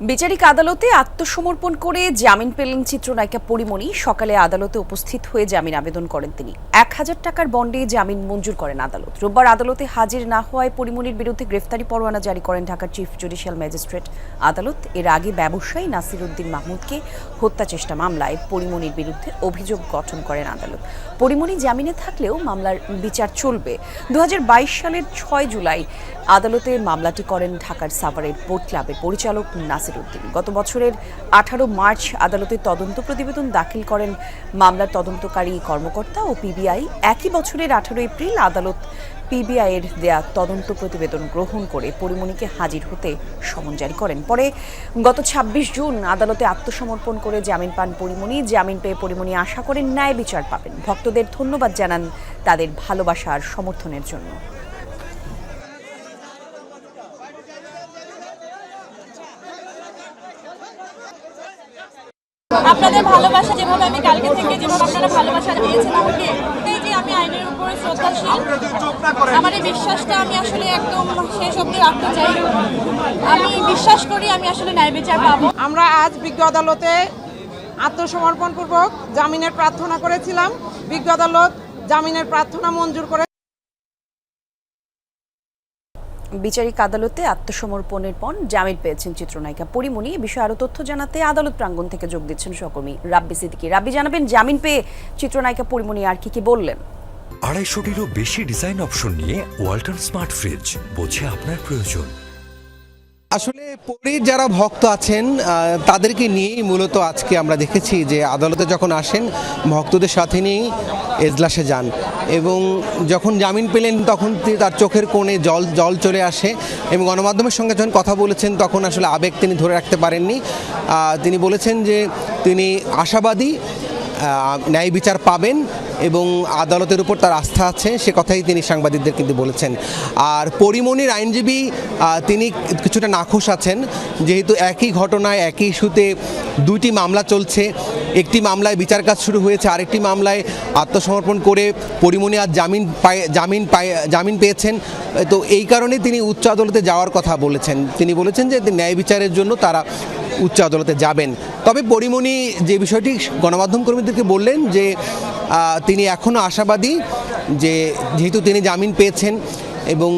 বিচারিক আদালতে আত্মসমর্পণ করে জামিন পেলেন চিত্রনায়িকা পরিমণি। সকালে আদালতে উপস্থিত হয়ে জামিন আবেদন করেন তিনি। এক হাজার টাকার বন্ডে জামিন মঞ্জুর করেন আদালত। রোববার আদালতে হাজির না হওয়ায় পরিমণির বিরুদ্ধে গ্রেফতারি পরোয়ানা জারি করেন ঢাকার চিফ জুডিশিয়াল ম্যাজিস্ট্রেট। আদালত এর আগে ব্যবসায়ী নাসির উদ্দিন মাহমুদকে হত্যা চেষ্টা মামলায় পরিমণির বিরুদ্ধে অভিযোগ গঠন করেন আদালত। পরিমণি জামিনে থাকলেও মামলার বিচার চলবে। দু হাজার বাইশ সালের ছয় জুলাই আদালতে মামলাটি করেন ঢাকার সাভারের বোট ক্লাবের পরিচালক নাসির উদ্দিন। গত বছরের আঠারো মার্চ আদালতে তদন্ত প্রতিবেদন দাখিল করেন মামলার তদন্তকারী কর্মকর্তা ও পিবিআই। একই বছরের আঠারো এপ্রিল আদালত পিবিআই এর দেয়া তদন্ত প্রতিবেদন গ্রহণ করে পরিমণিকে হাজির হতে সমন জারি করেন। পরে গত ২৬ জুন আদালতে আত্মসমর্পণ করে জামিন পান পরিমণি। জামিন পেয়ে পরিমণি আশা করেন ন্যায় বিচার পাবেন। ভক্তদের ধন্যবাদ জানান তাদের ভালোবাসা আর সমর্থনের জন্য। আপনাদের ভালোবাসা যেভাবে আমি কালকে থেকে যেভাবে আপনারা ভালোবাসা দিয়েছেন আমাকে এই যে আমি আইনের উপরে শ্রদ্ধাশীল, আমার এই বিশ্বাসটা আমি আসলে একদম শেষ অব্দি রাখতে চাই। আমি বিশ্বাস করি আমি আসলে ন্যায় বিচার পাবো। আমরা আজ বিজ্ঞ আদালতে আত্মসমর্পণপূর্বক জামিনের প্রার্থনা করেছিলাম। বিজ্ঞ আদালত জামিনের প্রার্থনা মঞ্জুর করে বিচারিক আদালতে আত্মসমর্পণের পর জামিন পেয়েছেন চিত্রনায়িকা পরিমণি। এ বিষয়ে আরও তথ্য জানাতে আদালত প্রাঙ্গণ থেকে যোগ দিচ্ছেন সহকর্মী রাব্বি সিদ্দিকি। রাব্বি জানাবেন জামিন পেয়ে চিত্রনায়িকা পরিমণি আর কি কি বললেন? আড়াইশোটিরও বেশি ডিজাইন অপশন নিয়ে ওয়ালটন স্মার্ট ফ্রিজ বোঝে আপনার প্রয়োজন। আসলে পরীর যারা ভক্ত আছেন তাদেরকে নিয়েই মূলত আজকে আমরা দেখেছি যে আদালতে যখন আসেন ভক্তদের সাথে নিয়েই এজলাসে যান। এবং যখন জামিন পেলেন, তখন তার চোখের কোণে জল জল চলে আসে এবং গণমাধ্যমের সঙ্গে যখন কথা বলেছেন, তখন আসলে আবেগ তিনি ধরে রাখতে পারেননি। তিনি বলেছেন যে তিনি আশাবাদী ন্যায় বিচার পাবেন এবং আদালতের উপর তার আস্থা আছে, সে কথাই তিনি সাংবাদিকদের কিন্তু বলেছেন। আর পরিমণির আইনজীবী তিনি কিছুটা নাখোশ আছেন, যেহেতু একই ঘটনায়, একই ইস্যুতে দুইটি মামলা চলছে। একটি মামলায় বিচার কাজ শুরু হয়েছে, আরেকটি মামলায় আত্মসমর্পণ করে পরিমণি আর জামিন পায় জামিন পায়, জামিন পেয়েছেন। তো এই কারণে তিনি উচ্চ আদালতে যাওয়ার কথা বলেছেন। তিনি বলেছেন যে ন্যায় বিচারের জন্য তারা উচ্চ আদালতে যাবেন। তবে পরিমণি যে বিষয়টি গণমাধ্যম কর্মীদেরকে বললেন যে তিনি এখনও আশাবাদী যে যেহেতু তিনি জামিন পেয়েছেন এবং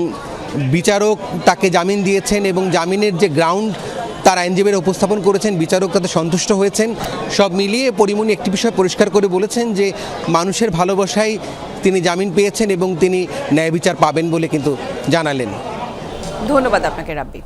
বিচারক তাকে জামিন দিয়েছেন এবং জামিনের যে গ্রাউন্ড তার আইনজীবীরা উপস্থাপন করেছেন, বিচারক তাতে সন্তুষ্ট হয়েছেন। সব মিলিয়ে পরিমণি একটি বিষয় পরিষ্কার করে বলেছেন যে, মানুষের ভালোবাসায় তিনি জামিন পেয়েছেন এবং তিনি ন্যায় বিচার পাবেন বলে কিন্তু জানালেন। ধন্যবাদ আপনাকে রাব্বি।